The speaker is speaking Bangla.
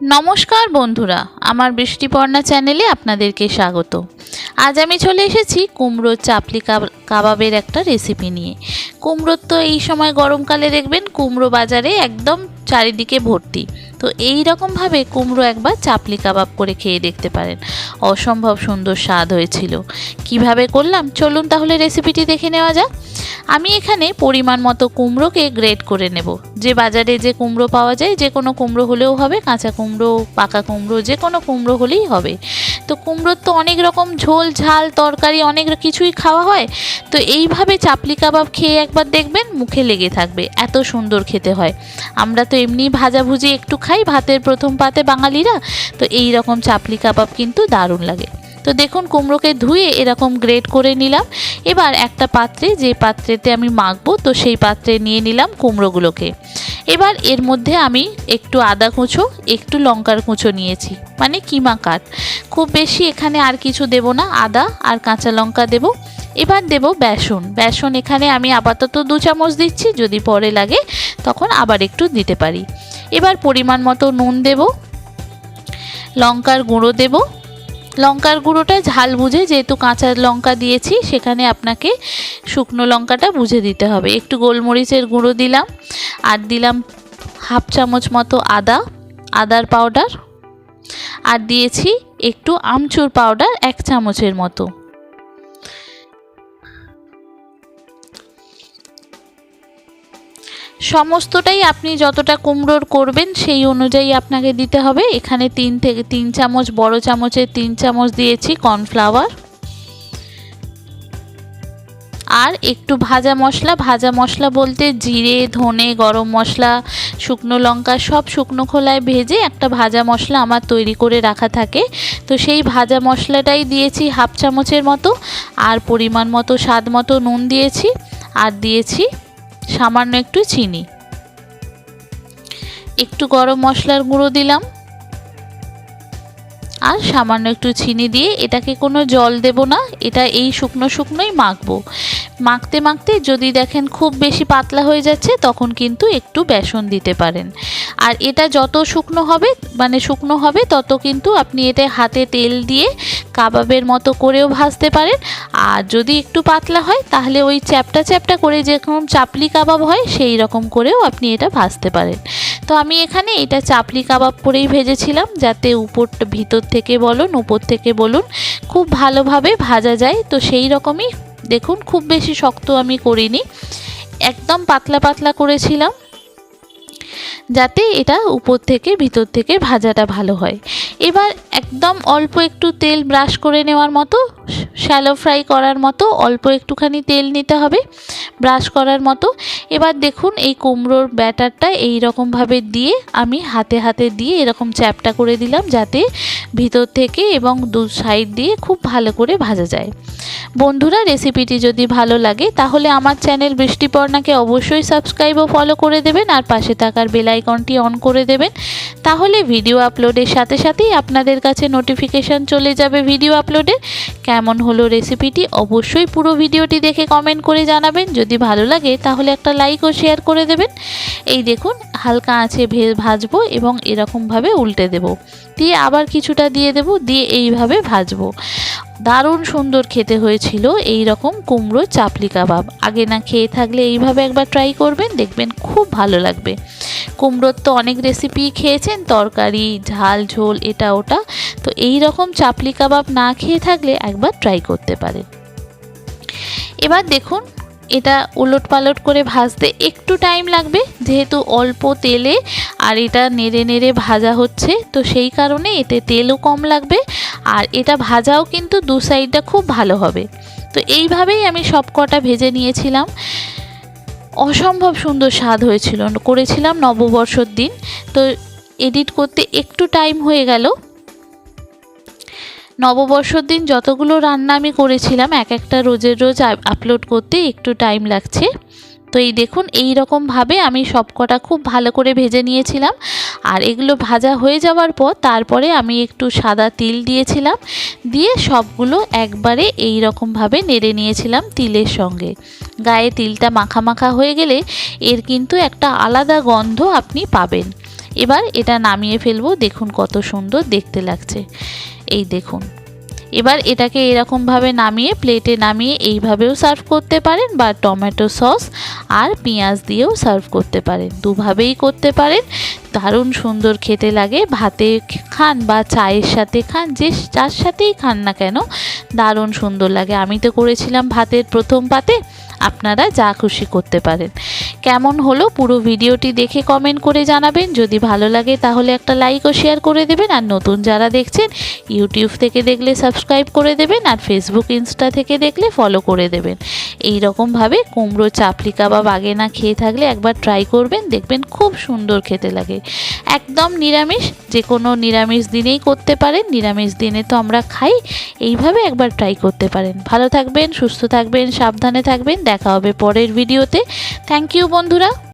নমস্কার বন্ধুরা, আমার বৃষ্টিপর্ণা চ্যানেলে আপনাদেরকে স্বাগত। আজ আমি চলে এসেছি কুমড়োর চাপলি কাবাবের একটা রেসিপি নিয়ে। কুমড়োর তো এই সময় গরমকালে দেখবেন কুমড়ো বাজারে একদম চারিদিকে ভর্তি। তো এই রকমভাবে কুমড়ো একবার চাপলি কাবাব করে খেয়ে দেখতে পারেন। অসম্ভব সুন্দর স্বাদ হয়েছিল। কীভাবে করলাম? চলুন তাহলে রেসিপিটি দেখে নেওয়া যাক। আমি এখানে পরিমাণ মতো কুমড়োকে গ্রেট করে নেব। যে বাজারে যে কুমড়ো পাওয়া যায়, যে কোনো কুমড়ো হলেও হবে, কাঁচা কুমড়ো, পাকা কুমড়ো, যে কোনো কুমড়ো হলেই হবে। তো কুমড়োর তো অনেক রকম ঝোল, ঝাল, তরকারি, অনেক কিছুই খাওয়া হয়। তো এইভাবে চাপলি কাবাব খেয়ে একবার দেখবেন, মুখে লেগে থাকবে। এত সুন্দর খেতে হয়। আমরা তো এমনি ভাজাভুজি একটু খাই ভাতের প্রথম পাতে বাঙালিরা। তো এই রকম চাপলি কাবাব কিন্তু দারুণ লাগে। তো দেখুন, কুমড়োকে ধুয়ে এরকম গ্রেট করে নিলাম। এবার একটা পাত্রে, যে পাত্রেতে আমি মাখবো, তো সেই পাত্রে নিয়ে নিলাম কুমড়োগুলোকে। এবার এর মধ্যে আমি একটু আদা কুঁচো, একটু লঙ্কার কুঁচো নিয়েছি। মানে কিমা কাঠ। খুব বেশি এখানে আর কিছু দেব না। আদা আর কাঁচা লঙ্কা দেব। এবার দেব বেসন। বেসন এখানে আমি আপাতত দু চামচ দিচ্ছি। যদি পরে লাগে, তখন আবার একটু দিতে পারি। এবার পরিমাণ মতো নুন দেব, লঙ্কার গুঁড়ো দেব। লঙ্কার গুঁড়োটা ঝাল বুঝে যেহেতু কাঁচা লঙ্কা দিয়েছি, সেখানে আপনাকে শুকনো লঙ্কাটা বুঝে দিতে হবে। একটু গোলমরিচের গুঁড়ো দিলাম, আর দিলাম হাফ চামচ মতো আদা, আদার পাউডার। আর দিয়েছি একটু আমচুর পাউডার এক চামচের মতো। সমস্তটাই আপনি যতটা কুমড়োর করবেন, সেই অনুযায়ী আপনাকে দিতে হবে। এখানে তিন থেকে, তিন চামচ, বড় চামচের তিন চামচ দিয়েছি কর্নফ্লাওয়ার। আর একটু ভাজা মশলা ভাজা মশলা বলতে জিরে, ধনে, গরম মশলা, শুকনো লঙ্কা, সব শুকনো খোলায় ভেজে একটা ভাজা মশলা আমার তৈরি করে রাখা থাকে। তো সেই ভাজা মশলাটাই দিয়েছি হাফ চামচের মতো, আর পরিমাণ মতো, স্বাদ মতো নুন দিয়েছি, আর দিয়েছি সামান্য একটু চিনি। একটু গরম মশলার গুঁড়ো দিলাম। আর সামান্য একটু চিনি দিয়ে এটাকে কোনো জল দেব না, এটা এই শুকনো শুকনোই মাখবো। মাখতে মাখতে যদি দেখেন খুব বেশি পাতলা হয়ে যাচ্ছে, তখন কিন্তু একটু বেসন দিতে পারেন। আর এটা যত শুকনো হবে মানে শুকনো হবে, তত কিন্তু আপনি এটা হাতে তেল দিয়ে কাবাবের মতো করেও ভাজতে পারেন। আর যদি একটু পাতলা হয়, তাহলে ওই চ্যাপটা চ্যাপটা করে যেরকম চাপলি কাবাব হয়, সেই রকম করেও আপনি এটা ভাজতে পারেন। তো আমি এখানে এটা চাপলি কাবাব করেই ভেজেছিলাম, যাতে উপর ভিতর থেকে বলুন, উপর থেকে বলুন, খুব ভালোভাবে ভাজা যায়। তো সেই রকমই দেখুন, খুব বেশি শক্ত আমি করিনি। একদম পাতলা পাতলা করেছিলাম। যাতে এটা উপর থেকে ভিতর থেকে ভাজাটা ভালো হয়। এবার একদম অল্প একটু তেল ব্রাশ করে নেওয়ার মতো শ্যালো ফ্রাই করার মতো, অল্প একটুখানি তেল নিতে হবে ব্রাশ করার মতো। এবার দেখুন এই কুমড়োর ব্যাটারটা এই রকমভাবে দিয়ে আমি হাতে হাতে দিয়ে এরকম চ্যাপটা করে দিলাম যাতে ভিতর থেকে এবং দু সাইড দিয়ে খুব ভালো করে ভাজা যায়। বন্ধুরা রেসিপিটি যদি ভালো লাগে, তাহলে আমার চ্যানেল বৃষ্টিপর্ণাকে অবশ্যই সাবস্ক্রাইব ও ফলো করে দেবেন আর পাশে থাকার বেল আইকনটি অন করে দেবেন। তাহলে ভিডিও আপলোডের সাথে সাথেই আপনাদের কাছে নোটিফিকেশান চলে যাবে ভিডিও আপলোডের কেমন হলো রেসিপিটি অবশ্যই পুরো ভিডিওটি দেখে কমেন্ট করে জানাবেন। যদি ভালো লাগে, তাহলে একটা লাইক ও শেয়ার করে দেবেন। এই দেখুন, হালকা আঁচে ভাজবো এবং এরকমভাবে উল্টে দেব। দিয়ে আবার কিছুটা দিয়ে দেব, দিয়ে এইভাবে ভাজবো। দারুণ সুন্দর খেতে হয়েছিল এই রকম কুমড়ো চাপলি কাবাব। আগে না খেয়ে থাকলে এইভাবে একবার ট্রাই করবেন, দেখবেন খুব ভালো লাগবে। কুমড়োর তো অনেক রেসিপি খেয়েছেন, তরকারি, ঝাল, ঝোল, এটা, ওটা। তো এই রকম চাপলি কাবাব না খেয়ে থাকলে একবার ট্রাই করতে পারেন। এবার দেখুন এটা উলট পালট করে ভাজতে একটু টাইম লাগবে, যেহেতু অল্প তেলে আর এটা নেড়ে নেড়ে ভাজা হচ্ছে, তো সেই কারণে এতে তেলও কম লাগবে আর এটা ভাজাও কিন্তু দু সাইডটা খুব ভালো হবে। তো এইভাবেই আমি সব কটা ভেজে নিয়েছিলাম। অসম্ভব সুন্দর স্বাদ হয়েছিল। করেছিলাম নববর্ষর দিন। তো এডিট করতে একটু টাইম হয়ে গেল। নববর্ষর দিন যতগুলো রান্না আমি করেছিলাম, এক একটা রোজের রোজ আপলোড করতে একটু টাইম লাগছে। তো এই দেখুন, এই রকমভাবে আমি সবকটা খুব ভালো করে ভেজে নিয়েছিলাম। আর এগুলো ভাজা হয়ে যাওয়ার পর তারপরে আমি একটু সাদা তিল দিয়েছিলাম। দিয়ে সবগুলো একবারে এই রকমভাবে নেড়ে নিয়েছিলাম তিলের সঙ্গে। গায়ে তিলটা মাখা মাখা হয়ে গেলে এর কিন্তু একটা আলাদা গন্ধ আপনি পাবেন। এবার এটা নামিয়ে ফেলব। দেখুন কত সুন্দর দেখতে লাগছে। এই দেখুন। এবার এটাকে এরকমভাবে নামিয়ে প্লেটে নামিয়ে এইভাবেও সার্ভ করতে পারেন বা টমেটো সস আর পেঁয়াজ দিয়েও সার্ভ করতে পারেন। দুভাবেই করতে পারেন। দারুণ সুন্দর খেতে লাগে। ভাতে খান বা চায়ের সাথে খান, যে যার সাথেই খান না কেন, দারুণ সুন্দর লাগে। আমি তো করেছিলাম ভাতের প্রথম পাতে। আপনারা যা খুশি করতে পারেন। কেমন হলো পুরো ভিডিওটি দেখে কমেন্ট করে জানাবেন। যদি ভালো লাগে তাহলে একটা লাইক ও শেয়ার করে দেবেন। আর নতুন যারা দেখছেন ইউটিউব থেকে দেখলে সাবস্ক্রাইব করে দেবেন। আর ফেসবুক ইনস্টা থেকে দেখলে ফলো করে দেবেন। এই রকমভাবে কুমড়ো চাপলিকা কাবাব আগে না খেয়ে থাকলে একবার ট্রাই করবেন, দেখবেন খুব সুন্দর খেতে লাগে। একদম নিরামিষ যে কোনো নিরামিষ দিনেই করতে পারেন, নিরামিষ দিনে তো আমরা খাই, এইভাবে একবার ট্রাই করতে পারেন। ভালো থাকবেন, সুস্থ থাকবেন, সাবধানে থাকবেন, দেখা হবে পরের ভিডিওতে থ্যাংক ইউ বন্ধুরা।